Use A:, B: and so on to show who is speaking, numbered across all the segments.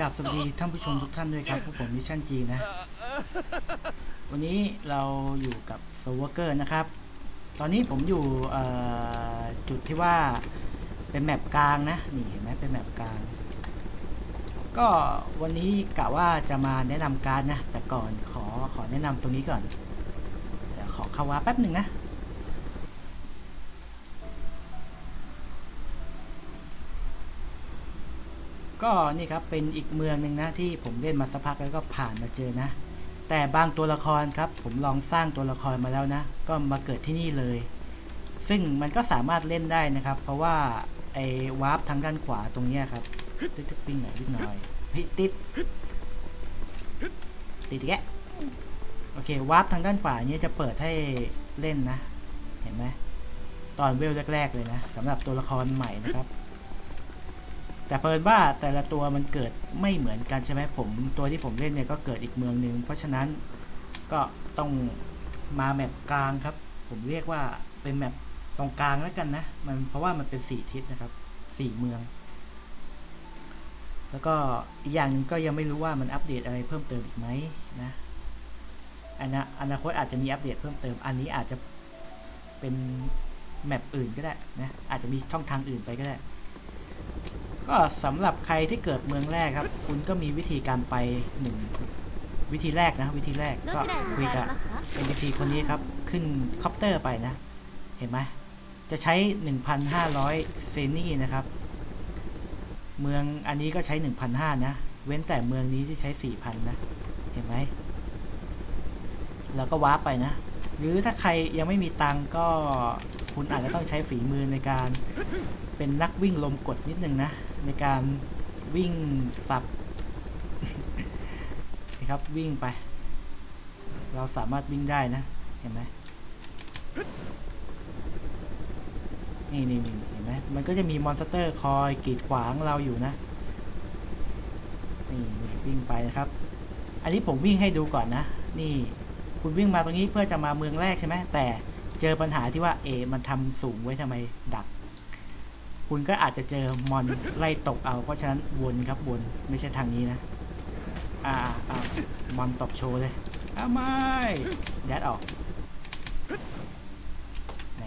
A: กับสวัสดีท่านผู้ชมทุกท่านด้วยครับพวกผมมิชชั่นจีนะ วันนี้เราอยู่กับโซเวอร์เกอร์นะครับ ตอนนี้ผมอยู่จุดที่ว่าเป็นแมปกลางนะ นี่เห็นไหมเป็นแมปกลาง ก็วันนี้กะว่าจะมาแนะนำการนะ แต่ก่อนขอขอแนะนำตรงนี้ก่อนเดี๋ยวขอเข้าวาแป๊บหนึ่งนะ ก็นี่ครับเป็นอีกเมืองหนึ่งนะที่ผมเล่นมาสักพักแล้วก็ผ่านมาเจอนะ แต่บางตัวละครครับผมลองสร้างตัวละครมาแล้วนะ ก็มาเกิดที่นี่เลย ซึ่งมันก็สามารถเล่นได้นะครับ เพราะว่าไอ้วาร์ปทางด้านขวาตรงนี้ครับตึ๊กตึ๊กปิ้งหน่อยนิดหน่อยเฮ้ยติดติดแกโอเควาร์ปทางด้านขวาเนี้ยจะเปิดให้เล่นนะ เห็นไหมตอนเวลแรกๆเลยนะสำหรับตัวละครใหม่นะครับ แต่เพิ่นว่าแต่ละตัวมันเกิดไม่เหมือนกันใช่ไหมผม ตัวที่ผมเล่นเนี่ยก็เกิดอีกเมืองหนึ่งเพราะฉะนั้นก็ต้องมาแมปกลางครับ ผมเรียกว่าเป็นแมปตรงกลางแล้วกันนะ มันเพราะว่ามันเป็นสี่ทิศนะครับสี่เมือง แล้วก็อีกอย่างหนึงก็ยังไม่รู้ว่ามันอัปเดตอะไรเพิ่มเติมอีกไหมนะอนาอนาคตอาจจะมีอัปเดตเพิ่มเติม อันนี้อาจจะเป็นแมปอื่นก็ได้นะอาจจะมีช่องทางอื่นไปก็ได้ ก็สำหรับใครที่เกิดเมืองแรกครับ คุณก็มีวิธีการไปหนึ่งวิธีแรกนะวิธีแรกก็คุยกับเป็นวิธีคนนี้ครับ ขึ้นคอปเตอร์ไปนะ เห็นไหมจะใช้ 1,500 เซนี่นะครับ เมืองอันนี้ก็ใช้ 1,500 นะ เว้นแต่เมืองนี้ที่ใช้ 4,000 นะ เห็นไหมแล้วก็วาร์ปไปนะ หรือถ้าใครยังไม่มีตังก็คุณอาจจะต้องใช้ฝีมือในการเป็นนักวิ่งลมกดนิดนึงนะ ในการวิ่งสับนะครับวิ่งไป เราสามารถวิ่งได้นะ เห็นไหมนี่นี่นี่เห็นไหมมันก็จะมีมอนสเตอร์คอยกีดขวางเราอยู่นะ นี่วิ่งไปนะครับ อันนี้ผมวิ่งให้ดูก่อนนะ นี่คุณวิ่งมาตรงนี้เพื่อจะมาเมืองแรกใช่ไหมแต่เจอปัญหาที่ว่าเอมันทำสูงไว้ทำไมดัก คุณก็อาจจะเจอมอนไล่ตกเอา เพราะฉะนั้นวนครับวนไม่ใช่ทางนี้นะ อ่าอ่ามอนตบโชว์เลยอ้าไม่ยัดออกแหม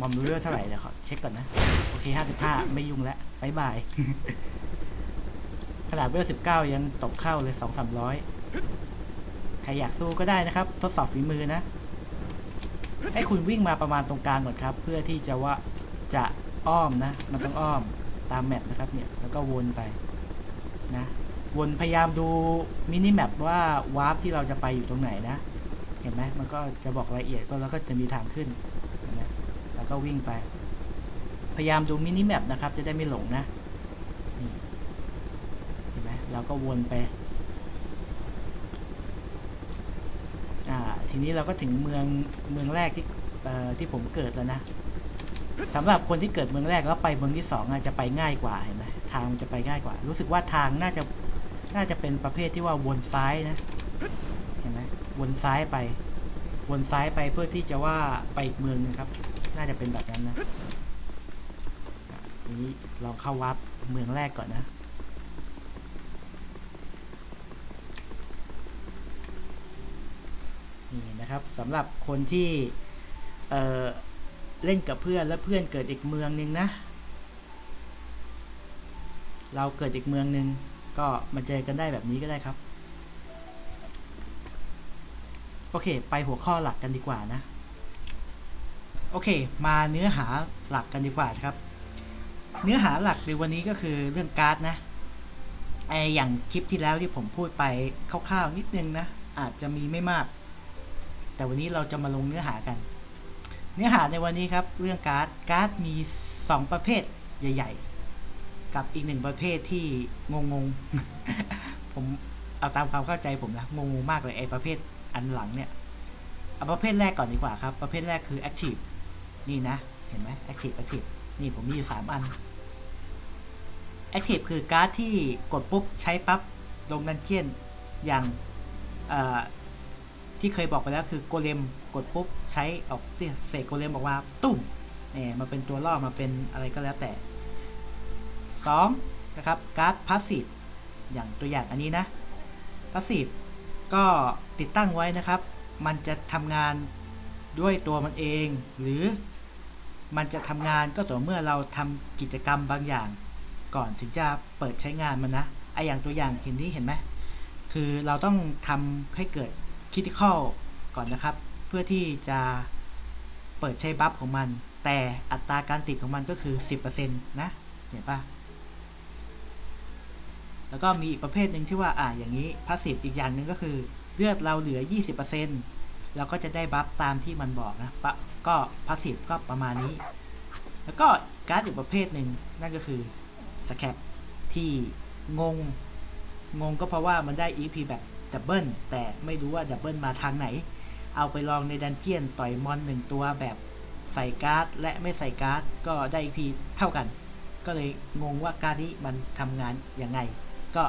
A: มอมรู้เรื่องเท่าไหร่เดี๋ยวขอเช็คก่อนนะ โอเคห้าสิบห้าไม่ยุ่งแล้วบายบายขนาดเวลสิบเก้ายังตบเข้าเลยสองสามร้อยใครอยากสู้ก็ได้นะครับ ทดสอบฝีมือนะ ให้คุณวิ่งมาประมาณตรงกลางก่อนครับ เพื่อที่จะว่าจะ อ้อมนะ มันต้องอ้อมตามแมปนะครับเนี่ย แล้วก็วนไปนะ วนพยายามดูมินิแมปว่าวาร์ปที่เราจะไปอยู่ตรงไหนนะ เห็นไหมมันก็จะบอกรายละเอียดก็แล้วก็จะมีทางขึ้น เห็นไหมแล้วก็วิ่งไป พยายามดูมินิแมปนะครับ จะได้ไม่หลงนะ นี่เห็นไหมเราก็วนไป อ่า ทีนี้เราก็ถึงเมืองเมืองแรกที่ที่ผมเกิดแล้วนะ สำหรับคนที่เกิดเมืองแรกแล้วไปเมืองที่สองอะจะไปง่ายกว่าเห็นไหมทางมันจะไปง่ายกว่า รู้สึกว่าทางน่าจะน่าจะเป็นประเภทที่ว่าวนซ้ายนะเห็นไหมวนซ้ายไป วนซ้ายไปเพื่อที่จะว่าไปอีกเมืองนึงครับ น่าจะเป็นแบบนั้นนะอะทีนี้ลองเข้าวัดเมืองแรกก่อนนะนี่นะครับสำหรับคนที่เอ่อ เล่นกับเพื่อนแล้วเพื่อนเกิดอีกเมืองหนึ่งนะ เราเกิดอีกเมืองหนึ่งก็มาเจอกันได้แบบนี้ก็ได้ครับ โอเค ไปหัวข้อหลักกันดีกว่านะ โอเค มาเนื้อหาหลักกันดีกว่าครับ เนื้อหาหลักในวันนี้ก็คือเรื่องการ์ดนะไออย่างคลิปที่แล้วที่ผมพูดไปคร่าวๆนิดนึงนะ อาจจะมีไม่มาก แต่วันนี้เราจะมาลงเนื้อหากัน เนื้อหาในวันนี้ครับ เรื่องการ์ดการ์ดมี 2 ประเภทใหญ่ ๆ กับอีกหนึ่งประเภทที่งงๆผมเอาตามความเข้าใจผมนะงงๆมากเลยไอ้ประเภทอันหลังเนี่ยเอาประเภทแรกก่อนดีกว่าครับ ประเภทแรกคือ active นี่นะ เห็นไหม active active นี่ผมมีอยู่ 3 อัน active คือการ์ดที่กดปุ๊บใช้ปั๊บลงดันเจียนอย่างที่เคยบอกไปแล้วคือโกเลม ดปุ๊บใช้ออกเสียเสกโกเลมออกมาตุ้มเนี่ยมาเป็นตัวล่อมาเป็นอะไรก็แล้วแต่สองนะครับการ์ดพาสซีฟอย่างตัวอย่างอันนี้นะพาสซีฟก็ติดตั้งไว้นะครับ มันจะทำงานด้วยตัวมันเอง หรือมันจะทำงานก็ต่อเมื่อเราทำกิจกรรมบางอย่าง ก่อนถึงจะเปิดใช้งานมันนะไออย่างตัวอย่างเห็นที่เห็นไหมคือเราต้องทำให้เกิดคิด i อ a l ก่อนนะครับ เพื่อที่จะเปิดใช้บัฟของมัน แต่อัตราการติดของมันก็คือ 10%นะเห็นปะแล้วก็มีอีกประเภทหนึ่งที่ว่าอ่าอย่างนี้พาสซีฟอีกอย่างหนึ่งก็คือ เลือดเราเหลือ 20%เราก็จะได้บัฟตามที่มันบอกนะปะก็พาสซีฟก็ประมาณนี้ แล้วก็การ์ดอีกประเภทหนึ่งนั่นก็คือสแคปที่งง งงก็เพราะว่ามันได้ EP แบบดับเบิลแต่ไม่รู้ว่าดับเบิลมาทางไหน เอาไปลองในดันเจียนต่อยมอนหนึ่งตัวแบบใส่การ์ดและไม่ใส่การ์ดก็ได้ EP เท่ากัน ก็เลยงงว่าการ์ดนี้มันทำงานยังไง ก็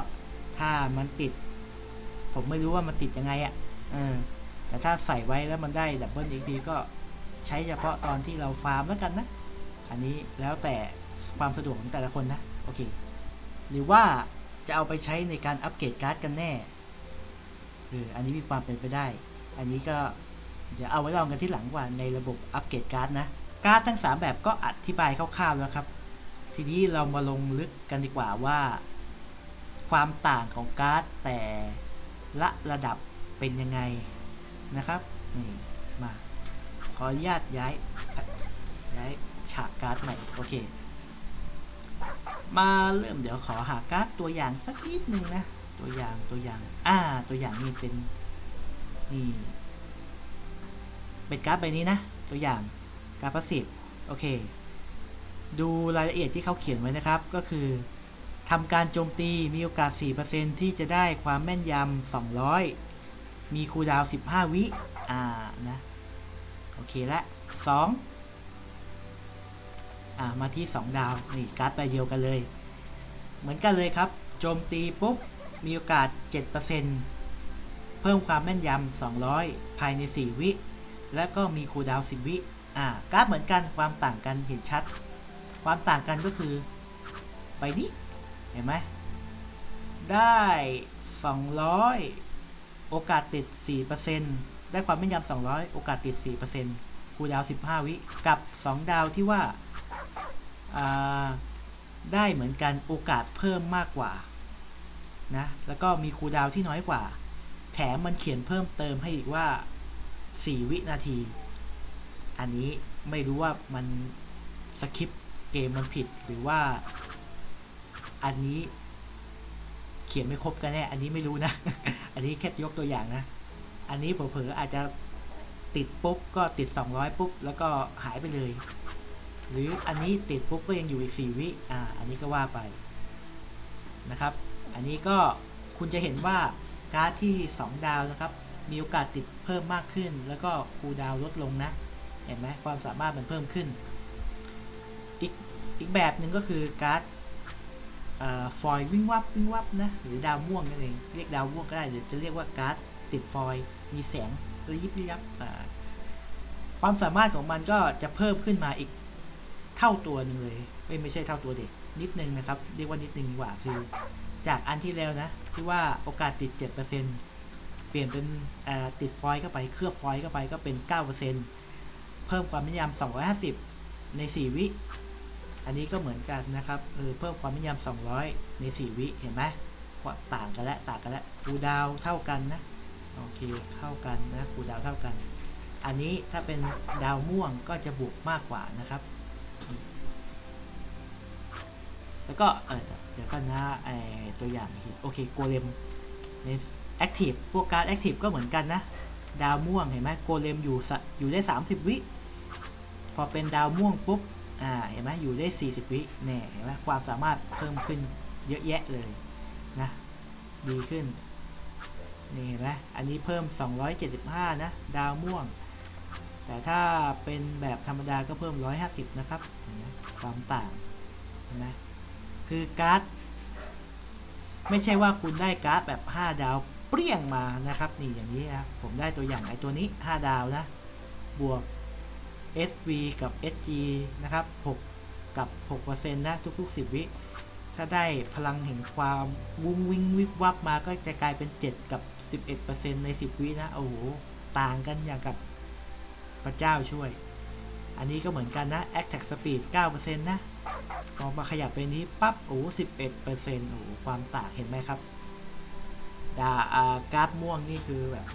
A: ถ้ามันติด ผมไม่รู้ว่ามันติดยังไงอะ่ะเออแต่ถ้าใส่ไว้แล้วมันได้ดับเบิล EP ก็ใช้เฉพาะตอนที่เราฟาร์มแล้วกันนะ อันนี้แล้วแต่ความสะดวกของแต่ละคนนะ โอเค หรือว่าจะเอาไปใช้ในการอัปเกรดการ์ดกันแน่เอออันนี้มีความเป็นไปได้ อันนี้ก็เดี๋ยวเอาไว้ลองกันที่หลังว่าในระบบอัปเกรดการ์ดนะ การ์ดทั้ง 3 แบบก็อธิบายคร่าวๆแล้วครับ ทีนี้เรามาลงลึกกันดีกว่าว่า ความต่างของการ์ดแต่ละระดับเป็นยังไงนะครับนี่มาขออนุญาตย้ายย้ายฉากการ์ดใหม่โอเค มาเริ่มเดี๋ยวขอหาการ์ดตัวอย่างสักนิดนึงนะ ตัวอย่างตัวอย่าง อ่า ตัวอย่างนี่เป็น นี่เป็นการ์ดใบนี้นะ ตัวอย่างการ์ดพาสซีฟโอเค ดูรายละเอียดที่เขาเขียนไว้นะครับ ก็คือทำการโจมตีมีโอกาส 4%ที่จะได้ความแม่นยำ 200 มีคูดาว 15 วิ อ่า นะ โอเคละ2อ่า มาที่ 2 ดาว นี่ การ์ดใบเดียวกันเลย เหมือนกันเลยครับ โจมตีปุ๊บ มีโอกาส 7% เพิ่มความแม่นยำ 200 ภายใน 4 วิ และก็มีคูลดาวน์ 10 วิ อ่าการ์ดเหมือนกันความต่างกันเห็นชัด ความต่างกันก็คือใบนี้ เห็นไหม ได้ 200 โอกาสติด 4%ได้ความแม่นยำ 200 โอกาสติด 4%คูลดาวน์ 15 วิ กับ 2 ดาวที่ว่าอ่าได้เหมือนกันโอกาสเพิ่มมากกว่านะแล้วก็มีคูลดาวที่น้อยกว่า มมันเขียนเพิ่มเติมให้อีกว่า 4 วินาที อันนี้ไม่รู้ว่ามันสคริปต์เกมมันผิดหรือว่า อันนี้เขียนไม่ครบกันแน่ อันนี้ไม่รู้นะ อันนี้แค่ยกตัวอย่างนะ อันนี้เผลอๆอาจจะติดปุ๊บก็ติด 200 ปุ๊บ แล้วก็หายไปเลย หรืออันนี้ติดปุ๊บก็ยังอยู่อีก 4 วิ อ่า อันนี้ก็ว่าไปนะครับ อันนี้ก็คุณจะเห็นว่า การ์ดที่ 2 ดาวนะครับ มีโอกาสติดเพิ่มมากขึ้น แล้วก็คูลดาวลดลงนะ เห็นไหมความสามารถมันเพิ่มขึ้น อีกอีกแบบหนึ่งก็คือการ์ดฟอยวิ่งวับวิ่งวับนะหรือดาวม่วงนั่นเองเรียกดาวม่วงก็ได้หรือจะเรียกว่าการ์ดติดฟอยมีแสงระยิบระยับความสามารถของมันก็จะเพิ่มขึ้นมาอีกเท่าตัวหนึ่งเลยไม่ไม่ใช่เท่าตัวเด็กนิดนึงนะครับ เรียกว่านิดนึงดีกว่าคือ จากอันที่แล้วนะที่ว่าโอกาสติด 7%เปลี่ยนเป็นติดฟอยล์เข้าไปเคลือบฟอยล์เข้าไปก็เป็น 9%เพิ่มความแม่นยำ250 ใน 4 วิ อันนี้ก็เหมือนกันนะครับเออเพิ่มความแม่นยำ200 ใน 4 วิเห็นไหมว่าต่างกันแล้วต่างกันแล้วคูดาวเท่ากันนะโอเคเท่ากันนะคูดาวเท่ากัน อันนี้ถ้าเป็นดาวม่วงก็จะบวกมากกว่านะครับ แล้วก็เออเดี๋ยวกันนะไอตัวอย่างโอเคโกเลมในแอคทีฟพวกการแอคทีฟก็เหมือนกันนะ ดาวม่วงเห็นไหมโกเลมอยู่สอยู่ได้ 30 วิ พอเป็นดาวม่วงปุ๊บอ่าเห็นไหมอยู่ได้ 40 วิแน่เห็นไหมความสามารถเพิ่มขึ้นเยอะแยะเลยนะดีขึ้นนี่เห็นไหมอันนี้เพิ่ม 275 นะ ดาวม่วง แต่ถ้าเป็นแบบธรรมดาก็เพิ่ม 150 นะครับเห็นไหมความต่างเห็นไหม คือการ์ดไม่ใช่ว่าคุณได้การ์ดแบบ 5 ดาวเปรี้ยงมานะครับนี่อย่างนี้นะผมได้ตัวอย่างไอ้ตัวนี้ 5 ดาวนะ บวก SV กับ SG นะครับ 6 กับ 6%นะทุกๆ 10 วิ ถ้าได้พลังแห่งความวุ้งวิ่งวิบวับมาก็จะกลายเป็น 7 กับ 11%ใน 10 วินะโอ้โห ต่างกันอย่างกับพระเจ้าช่วย อันนี้ก็เหมือนกันนะ Attack Speed 9%นะ พอมาขยับไปนี้ปั๊บโอ้โห11%โอ้โหความต่างเห็นไหมครับดาอาการ์ดม่วงนี่คือแบบ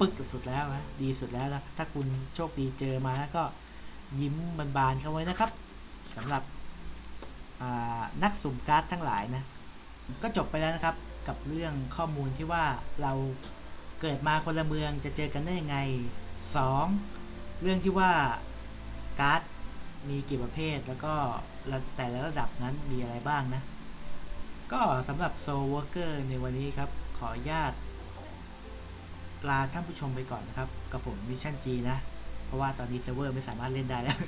A: ปึกสุดแล้วนะดีสุดแล้วนะถ้าคุณโชคดีเจอมาแล้วก็ยิ้มบานๆเข้าไว้นะครับสำหรับนักสุ่มการ์ดทั้งหลายนะ ก็จบไปแล้วนะครับกับเรื่องข้อมูลที่ว่าเราเกิดมาคนละเมืองจะเจอกันได้ยังไง 2. เรื่องที่ว่าการ์ด มีกี่ประเภทแล้วก็แต่ละระดับนั้นมีอะไรบ้างนะ ก็สำหรับโซล w ว r เกอร์ในวันนี้ครับ ขออนุญาต ลาท่านผู้ชมไปก่อนนะครับ กับผมมิชชั่นจีนะ เพราะว่าตอนนี้เซิร์ฟเวอร์ไม่สามารถเล่นได้แล้ว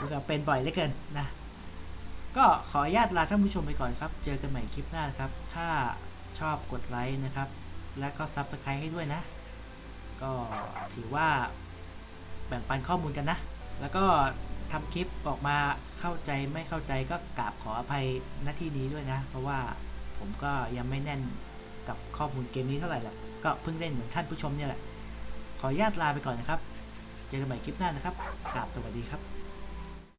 A: รู้สึกเป็นบ่อยเหลือเกินนะ ก็ขออนุญาตลาท่านผู้ชมไปก่อนครับ เจอกันใหม่คลิปหน้าครับ ถ้าชอบกดไลค์นะครับ และก็ซับสไครต์ให้ด้วยนะ ก็ถือว่าแบ่งปันข้อมูลกันนะ แล้วก็ทำคลิปออกมาเข้าใจไม่เข้าใจก็กราบขออภัยหน้าที่นี้ด้วยนะ เพราะว่าผมก็ยังไม่แน่นกับข้อมูลเกมนี้เท่าไหร่หรอกก็เพิ่งเล่นเหมือนท่านผู้ชมเนี่ยแหละ ขออนุญาตลาไปก่อนนะครับ เจอกันใหม่คลิปหน้านะครับกราบสวัสดีครับ